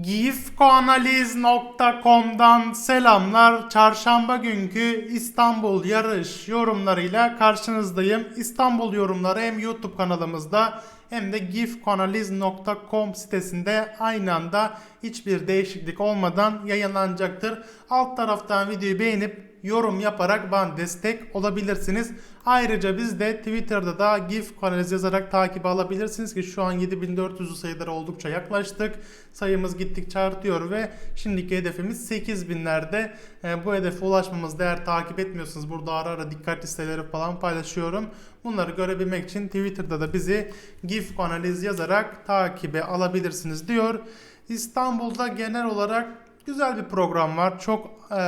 gifkoanaliz.com'dan selamlar. Çarşamba günkü İstanbul yarış yorumlarıyla karşınızdayım. İstanbul yorumları hem YouTube kanalımızda hem de gifkoanaliz.com sitesinde aynı anda hiçbir değişiklik olmadan yayınlanacaktır. Alt taraftan videoyu beğenip yorum yaparak bana destek olabilirsiniz. Ayrıca biz de Twitter'da da GIF analiz yazarak takip alabilirsiniz ki şu an 7400 sayılara oldukça yaklaştık. Sayımız gittikçe artıyor ve şimdiki hedefimiz 8000'lerde. E, bu hedefe ulaşmamızda eğer takip etmiyorsanız burada ara ara dikkat listeleri falan paylaşıyorum. Bunları görebilmek için Twitter'da da bizi GIF analiz yazarak takibe alabilirsiniz diyor. İstanbul'da genel olarak güzel bir program var. Çok eee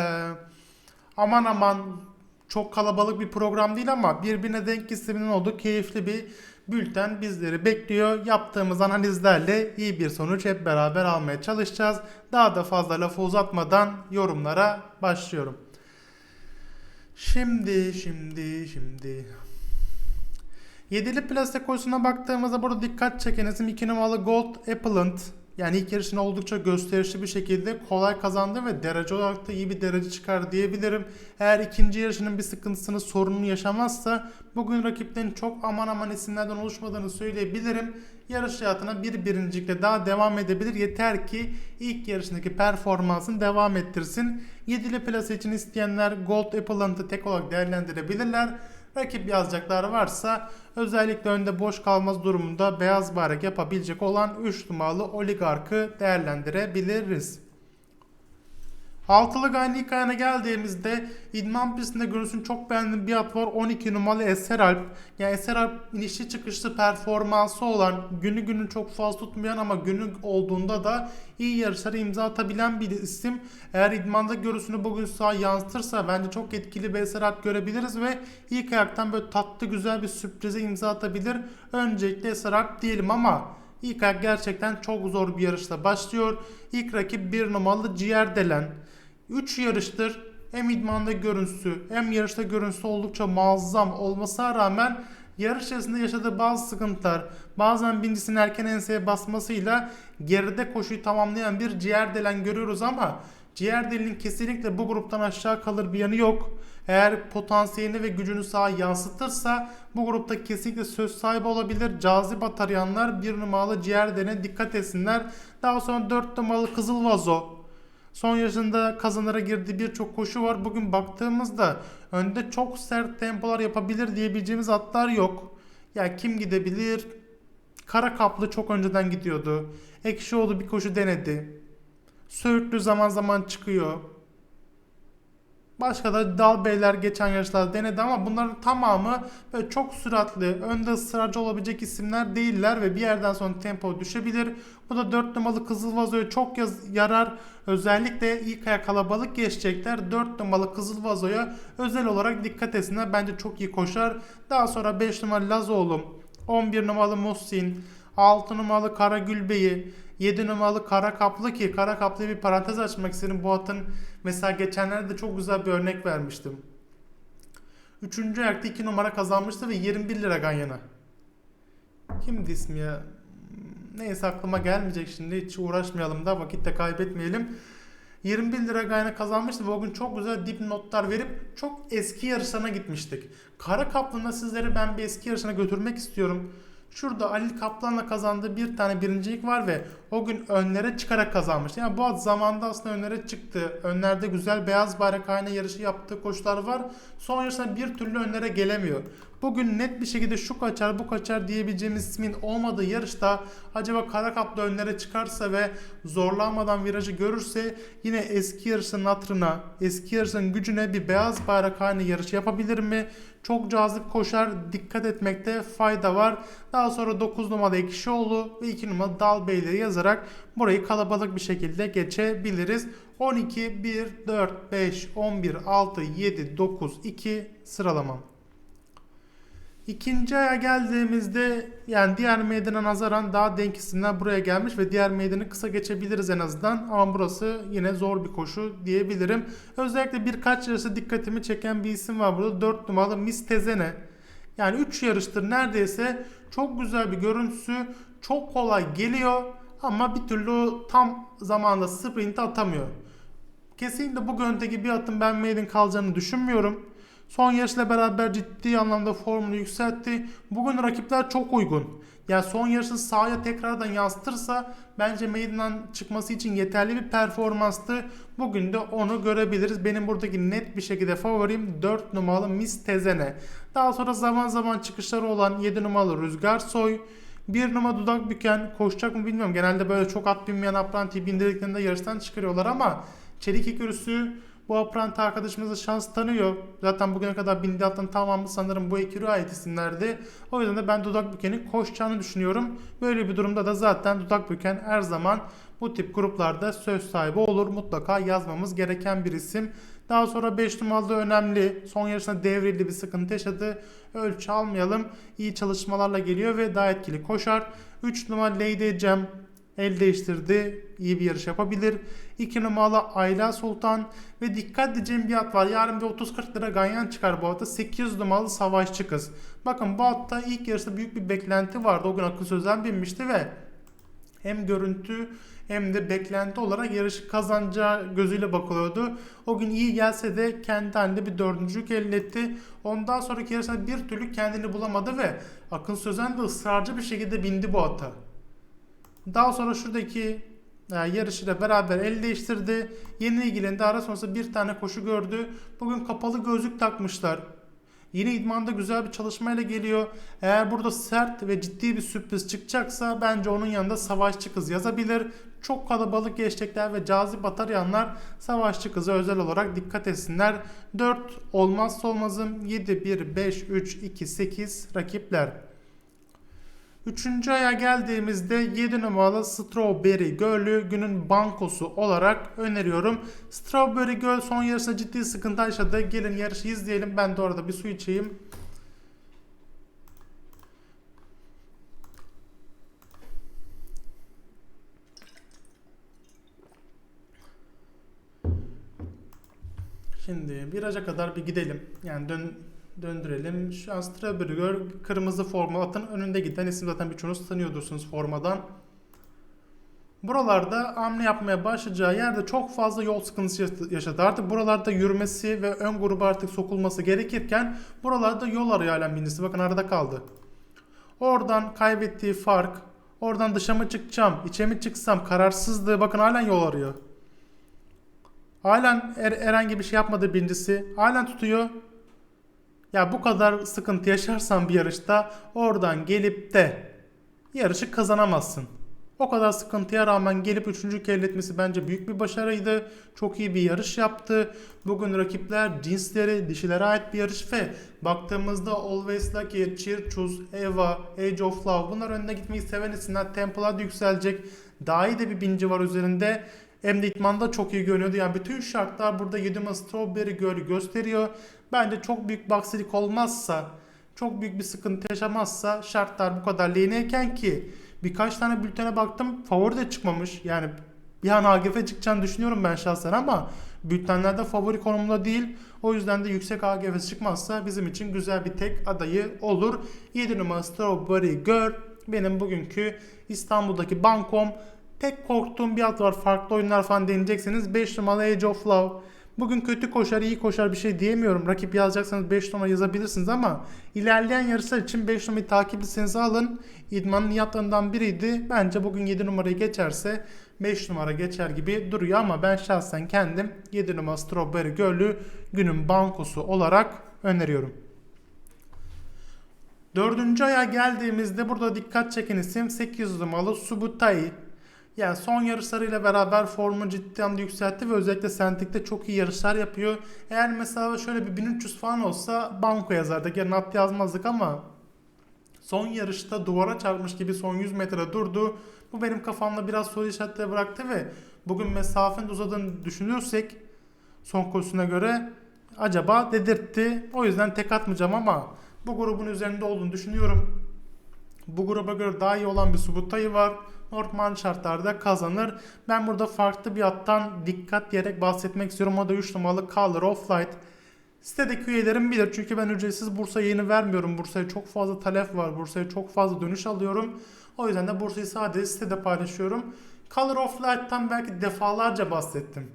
aman aman çok kalabalık bir program değil ama birbirine denk isiminin olduğu keyifli bir bülten bizleri bekliyor. Yaptığımız analizlerle iyi bir sonuç hep beraber almaya çalışacağız. Daha da fazla lafı uzatmadan yorumlara başlıyorum. Şimdi, şimdi, şimdi. Yedili plastik koşusuna baktığımızda burada dikkat çeken isim 2 numaralı Gold Appellant. Yani ilk yarışını oldukça gösterişli bir şekilde kolay kazandı ve derece olarak da iyi bir derece çıkar diyebilirim. Eğer ikinci yarışının bir sıkıntısını sorununu yaşamazsa bugün rakiplerin çok aman aman isimlerden oluşmadığını söyleyebilirim. Yarış hayatına bir birincilikle daha devam edebilir. Yeter ki ilk yarışındaki performansını devam ettirsin. Yedili plase için isteyenler Gold Appellant'ı tek olarak değerlendirebilirler. Rakip yazacaklar varsa özellikle önde boş kalmaz durumunda beyaz bayrak yapabilecek olan 3 numaralı oligarkı değerlendirebiliriz. Altılı Gani hikayene geldiğimizde idman pistinde görüntüsünü çok beğendiğim bir at var. 12 numaralı Eser Alp. Yani Eser Alp inişli çıkışlı performansı olan, günü günü çok fazla tutmayan ama günü olduğunda da iyi yarışlara imza atabilen bir isim. Eğer idmanda görüntüsünü bugün sağa yansıtırsa bence çok etkili bir Eser Alp görebiliriz ve ilk ayaktan böyle tatlı güzel bir sürprize imza atabilir. Öncelikle Eser Alp diyelim ama İlk ayak gerçekten çok zor bir yarışla başlıyor. İlk rakip bir numaralı Ciğerdelen. 3 yarıştır hem idmanda görüntüsü hem yarışta görüntüsü oldukça muazzam olmasına rağmen yarış içerisinde yaşadığı bazı sıkıntılar, bazen birincisinin erken enseye basmasıyla geride koşuyu tamamlayan bir ciğerdelen görüyoruz ama ciğerdelinin kesinlikle bu gruptan aşağı kalır bir yanı yok. Eğer potansiyelini ve gücünü sağa yansıtırsa bu grupta kesinlikle söz sahibi olabilir. Cazip ataryanlar bir numaralı ciğerdene dikkat etsinler. Daha sonra 4 numaralı Kızıl Vazo Son yaşında kazanara girdiği birçok koşu var. Bugün baktığımızda önde çok sert tempolar yapabilir diyebileceğimiz atlar yok. Ya kim gidebilir? Kara kaplı çok önceden gidiyordu. Ekşioğlu bir koşu denedi. Söğütlü zaman zaman çıkıyor. Başka da dal beyler geçen yarışlarda denedi ama bunların tamamı böyle çok süratli, önde ısrarcı olabilecek isimler değiller ve bir yerden sonra tempo düşebilir. Bu da 4 numaralı Kızıl Vazo'ya çok yarar. Özellikle ilk aya kalabalık geçecekler. 4 numaralı Kızıl Vazo'ya özel olarak dikkat etsinler. Bence çok iyi koşar. Daha sonra 5 numaralı Lazoğlu, 11 numaralı Muhsin, 6 numaralı Kara Gülbey'i, 7 numaralı Kara Kaplı ki Kara Kaplı'ya bir parantez açmak istedim. Bu atın mesela geçenlerde de çok güzel bir örnek vermiştim. 3. ayakta 2 numara kazanmıştı ve 21 lira ganyana. Kimdi ismi ya? Neyse aklıma gelmeyecek şimdi. Hiç uğraşmayalım da vakit de kaybetmeyelim. 21 lira gayna kazanmıştı ve o gün çok güzel dip notlar verip çok eski yarışlarına gitmiştik. Kara Kaplan'da sizleri ben bir eski yarışına götürmek istiyorum. Şurada Ali Kaplan'la kazandığı bir tane birincilik var ve o gün önlere çıkarak kazanmıştı. Yani bu at zamanda aslında önlere çıktı. Önlerde güzel beyaz bayrak ayna yarışı yaptığı koşular var. Son yarışta bir türlü önlere gelemiyor. Bugün net bir şekilde şu kaçar bu kaçar diyebileceğimiz ismin olmadığı yarışta acaba kara kaplı önlere çıkarsa ve zorlanmadan virajı görürse yine eski yarışın hatırına, eski yarışın gücüne bir beyaz bayrak aynı yarış yapabilir mi? Çok cazip koşar. Dikkat etmekte fayda var. Daha sonra 9 numaralı Ekşioğlu ve 2 numaralı Dalbeyleri yazarak burayı kalabalık bir şekilde geçebiliriz. 12, 1, 4, 5, 11, 6, 7, 9, 2 sıralamam. İkinci aya geldiğimizde yani diğer meydana nazaran daha denk isimler buraya gelmiş ve diğer meydanı kısa geçebiliriz en azından. Ama burası yine zor bir koşu diyebilirim. Özellikle birkaç yarışı dikkatimi çeken bir isim var burada. 4 numaralı Miss Tezene. Yani 3 yarıştır neredeyse çok güzel bir görüntüsü. Çok kolay geliyor. Ama bir türlü tam zamanda sprint atamıyor. Kesinlikle bu göndeki bir atın ben Maiden kalacağını düşünmüyorum. Son yarışla beraber ciddi anlamda formunu yükseltti. Bugün rakipler çok uygun. Yani son yarışı sahaya tekrardan yansıtırsa bence Maiden'dan çıkması için yeterli bir performanstı. Bugün de onu görebiliriz. Benim buradaki net bir şekilde favorim 4 numaralı Miss Tezene. Daha sonra zaman zaman çıkışları olan 7 numaralı Rüzgar Soy. Bir numara dudak büken koşacak mı bilmiyorum. Genelde böyle çok at binmeyen aprantiyi bindirdiklerinde yarıştan çıkarıyorlar ama Çelik ikürüsü bu apranti arkadaşımıza şans tanıyor. Zaten bugüne kadar bindiği atların tamamı sanırım bu ekürü ait isimlerdi. O yüzden de ben dudak bükenin koşacağını düşünüyorum. Böyle bir durumda da zaten dudak büken her zaman bu tip gruplarda söz sahibi olur. Mutlaka yazmamız gereken bir isim. Daha sonra 5 numaralı önemli. Son yarışında devrildi bir sıkıntı yaşadı. Ölçü almayalım. İyi çalışmalarla geliyor ve daha etkili koşar. 3 numaralı Lady Cem el değiştirdi. İyi bir yarış yapabilir. 2 numaralı Ayla Sultan ve dikkat edeceğim bir at var. Yarın bir 30-40 lira ganyan çıkar bu atta. 8 numaralı Savaşçı Kız. Bakın bu atta ilk yarışta büyük bir beklenti vardı. O gün akıl sözden binmişti ve hem görüntü hem de beklenti olarak yarışı kazanacağı gözüyle bakılıyordu. O gün iyi gelse de kendi halinde bir dördüncülük elde etti. Ondan sonraki yarışta bir türlü kendini bulamadı ve Akın Sözen de ısrarcı bir şekilde bindi bu ata. Daha sonra şuradaki e, yarışıyla beraber el değiştirdi. Yeni ilgilendi. Ara sonrası bir tane koşu gördü. Bugün kapalı gözlük takmışlar. Yine idmanda güzel bir çalışmayla geliyor. Eğer burada sert ve ciddi bir sürpriz çıkacaksa bence onun yanında savaşçı kız yazabilir. Çok kalabalık geçecekler ve cazip ataryanlar savaşçı kıza özel olarak dikkat etsinler. 4 olmazsa olmazım 7, 1, 5, 3, 2, 8 rakipler. Üçüncü aya geldiğimizde 7 numaralı Strawberry Göl'ü günün bankosu olarak öneriyorum. Strawberry Göl son yarışta ciddi sıkıntı yaşadı. Gelin yarışı izleyelim. Ben de orada bir su içeyim. Şimdi viraja kadar bir gidelim. Yani dön, döndürelim. Şu an Strawberry Girl kırmızı forma atın önünde giden isim zaten birçoğunuz tanıyordursunuz formadan. Buralarda hamle yapmaya başlayacağı yerde çok fazla yol sıkıntısı yaşadı. Artık buralarda yürümesi ve ön gruba artık sokulması gerekirken buralarda yol arıyor halen birincisi. Bakın arada kaldı. Oradan kaybettiği fark, oradan dışa mı çıkacağım, içe mi çıksam kararsızlığı bakın halen yol arıyor. Halen er, herhangi bir şey yapmadı birincisi. Halen tutuyor. Ya bu kadar sıkıntı yaşarsan bir yarışta oradan gelip de yarışı kazanamazsın. O kadar sıkıntıya rağmen gelip üçüncü elde etmesi bence büyük bir başarıydı. Çok iyi bir yarış yaptı. Bugün rakipler cinsleri, dişilere ait bir yarış ve baktığımızda Always Lucky, Cheer Choose, Eva, Age of Love bunlar önüne gitmeyi seven isimler. Tempo'lar yükselecek. Daha iyi de bir binci var üzerinde. Hem de itmanda çok iyi görünüyordu. Yani bütün şartlar burada 7 Strawberry Girl'ü gösteriyor. Bence çok büyük bir aksilik olmazsa, çok büyük bir sıkıntı yaşamazsa şartlar bu kadar leğeneyken ki birkaç tane bültene baktım favori de çıkmamış. Yani bir an AGF çıkacağını düşünüyorum ben şahsen ama bültenlerde favori konumda değil. O yüzden de yüksek AGF çıkmazsa bizim için güzel bir tek adayı olur. 7 numara Strawberry Girl benim bugünkü İstanbul'daki bankom. Tek korktuğum bir at var farklı oyunlar falan deneyecekseniz 5 numaralı Age of Love. Bugün kötü koşar, iyi koşar bir şey diyemiyorum. Rakip yazacaksanız 5 numara yazabilirsiniz ama ilerleyen yarışlar için 5 numarayı takip etseniz alın. İdmanın niyatlarından biriydi. Bence bugün 7 numarayı geçerse 5 numara geçer gibi duruyor ama ben şahsen kendim 7 numara Strawberry Gölü günün bankosu olarak öneriyorum. Dördüncü aya geldiğimizde burada dikkat çeken isim 8 numaralı Subutai. Yani son yarışlarıyla beraber formu ciddi anlamda yükseltti ve özellikle Sentik'te çok iyi yarışlar yapıyor. Eğer mesela şöyle bir 1300 falan olsa banko yazardık. Yani at yazmazdık ama son yarışta duvara çarpmış gibi son 100 metre durdu. Bu benim kafamda biraz soru işaretleri bıraktı ve bugün mesafenin uzadığını düşünürsek son koşusuna göre acaba dedirtti. O yüzden tek atmayacağım ama bu grubun üzerinde olduğunu düşünüyorum. Bu gruba göre daha iyi olan bir Subutay'ı var normal şartlarda kazanır. Ben burada farklı bir attan dikkat diyerek bahsetmek istiyorum. O da 3 numaralı Color of Light. Sitedeki üyelerim bilir çünkü ben ücretsiz bursa yayını vermiyorum. Bursaya çok fazla talep var. Bursaya çok fazla dönüş alıyorum. O yüzden de Bursa'yı sadece sitede paylaşıyorum. Color of Light'tan belki defalarca bahsettim.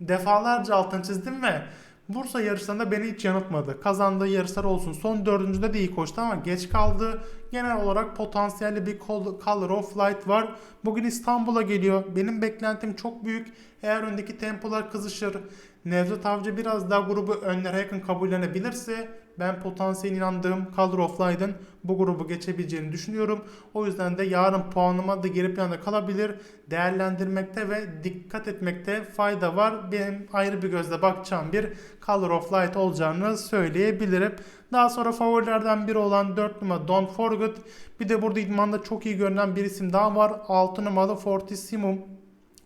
Defalarca altını çizdim ve Bursa yarışlarında beni hiç yanıltmadı. Kazandığı yarışlar olsun. Son dördüncüde de iyi koştu ama geç kaldı. Genel olarak potansiyelli bir Color of Light var. Bugün İstanbul'a geliyor. Benim beklentim çok büyük. Eğer öndeki tempolar kızışır, Nevzat Avcı biraz daha grubu önlere yakın kabullenebilirse ben potansiyel inandığım Color of Light'ın bu grubu geçebileceğini düşünüyorum. O yüzden de yarın puanlama da geri planda kalabilir. Değerlendirmekte ve dikkat etmekte fayda var. Benim ayrı bir gözle bakacağım bir Color of Light olacağını söyleyebilirim. Daha sonra favorilerden biri olan 4 numara Don't Forget. Bir de burada idmanda çok iyi görünen bir isim daha var. 6 numaralı Fortissimum.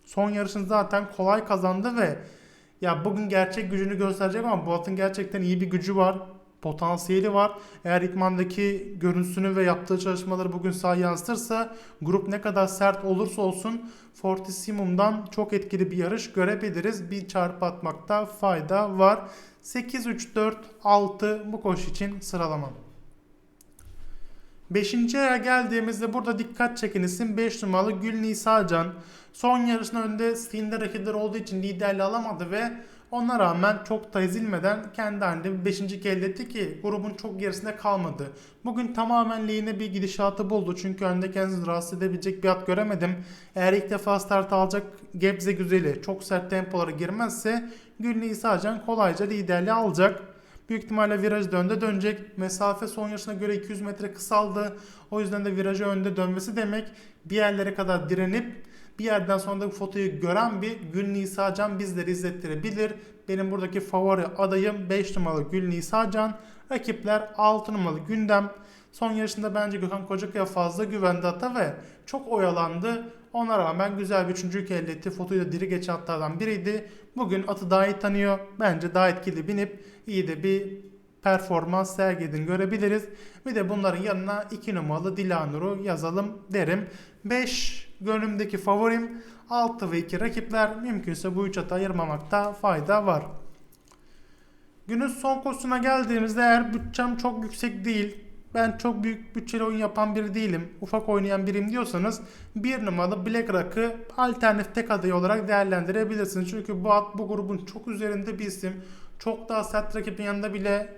Son yarışını zaten kolay kazandı ve ya bugün gerçek gücünü gösterecek ama bu atın gerçekten iyi bir gücü var. Potansiyeli var. Eğer İkman'daki görüntüsünü ve yaptığı çalışmaları bugün sahaya yansıtırsa grup ne kadar sert olursa olsun Fortissimum'dan çok etkili bir yarış görebiliriz. Bir çarpı atmakta fayda var. 8, 3, 4, 6 bu koşu için sıralamam. Beşinci aya geldiğimizde burada dikkat çeken isim 5 numaralı Gül Nisacan. Son yarışın önünde Steam'de rakipler olduğu için liderliği alamadı ve ona rağmen çok da ezilmeden kendi halinde bir 5. elde etti ki grubun çok gerisinde kalmadı. Bugün tamamen lehine bir gidişatı buldu çünkü önde kendisini rahatsız edebilecek bir at göremedim. Eğer ilk defa start alacak Gebze güzeli çok sert tempolara girmezse Gül Nisacan kolayca liderliği alacak. Büyük ihtimalle viraj önde dönecek. Mesafe son yarışına göre 200 metre kısaldı. O yüzden de virajı önde dönmesi demek bir yerlere kadar direnip bir yerden sonra da bu fotoyu gören bir Gül Nisa Can bizleri izlettirebilir. Benim buradaki favori adayım 5 numaralı Gül Nisa Can. Rakipler 6 numaralı Gündem. Son yarışında bence Gökhan Kocakaya fazla güvendi ata ve çok oyalandı. Ona rağmen güzel bir üçüncülük elde etti. Fotoyu da diri geçen atlardan biriydi. Bugün atı daha iyi tanıyor. Bence daha etkili binip iyi de bir performans sergilediğini görebiliriz. Bir de bunların yanına 2 numaralı Dilanur'u yazalım derim. 5 gönlümdeki favorim 6 ve 2 rakipler. Mümkünse bu 3 atı ayırmamakta fayda var. Günün son koşusuna geldiğimizde eğer bütçem çok yüksek değil, ben çok büyük bütçeli oyun yapan biri değilim, ufak oynayan biriyim diyorsanız bir numaralı Black Rock'ı alternatif tek adayı olarak değerlendirebilirsiniz. Çünkü bu at bu grubun çok üzerinde bir isim. Çok daha sert rakibin yanında bile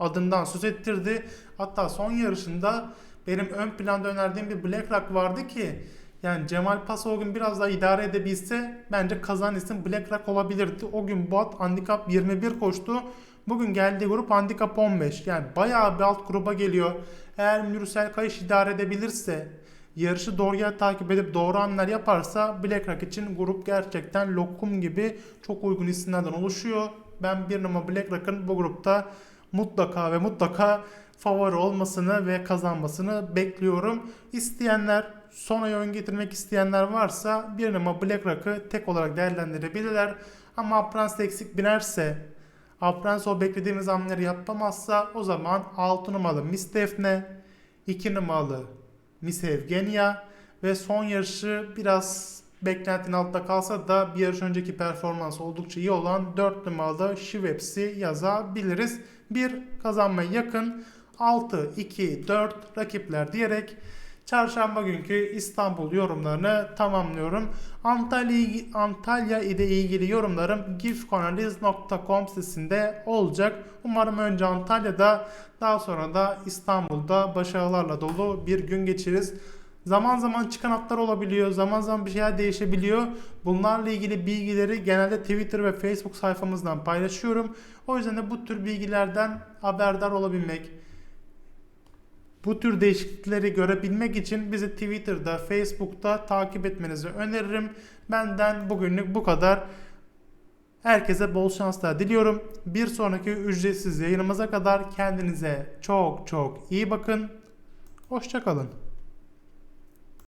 adından söz ettirdi. Hatta son yarışında benim ön planda önerdiğim bir Black Rock vardı ki yani Cemal Paso o gün biraz daha idare edebilse bence kazan isim Black Rock olabilirdi. O gün bu at handikap 21 koştu. Bugün geldiği grup handikap 15. Yani bayağı bir alt gruba geliyor. Eğer Mürsel Kayış idare edebilirse yarışı doğru yer takip edip doğru hamleler yaparsa Black Rock için grup gerçekten lokum gibi çok uygun isimlerden oluşuyor. Ben bir numara Black Rock'ın bu grupta mutlaka ve mutlaka favori olmasını ve kazanmasını bekliyorum. İsteyenler son ay ön getirmek isteyenler varsa bir numara Black Rock'ı tek olarak değerlendirebilirler. Ama Aprans eksik binerse Aprans o beklediğimiz hamleleri yapamazsa o zaman 6 numaralı Miss Defne, 2 numaralı Miss Evgenia ve son yarışı biraz beklentinin altta kalsa da bir yarış önceki performans oldukça iyi olan 4 numaralı Şiveps'i yazabiliriz. Bir kazanmaya yakın 6, 2, 4 rakipler diyerek çarşamba günkü İstanbul yorumlarını tamamlıyorum. Antalya, Antalya ile ilgili yorumlarım gifkonaliz.com sitesinde olacak. Umarım önce Antalya'da daha sonra da İstanbul'da başarılarla dolu bir gün geçiririz. Zaman zaman çıkan atlar olabiliyor. Zaman zaman bir şeyler değişebiliyor. Bunlarla ilgili bilgileri genelde Twitter ve Facebook sayfamızdan paylaşıyorum. O yüzden de bu tür bilgilerden haberdar olabilmek, bu tür değişiklikleri görebilmek için bizi Twitter'da, Facebook'ta takip etmenizi öneririm. Benden bugünlük bu kadar. Herkese bol şanslar diliyorum. Bir sonraki ücretsiz yayınımıza kadar kendinize çok çok iyi bakın. Hoşçakalın.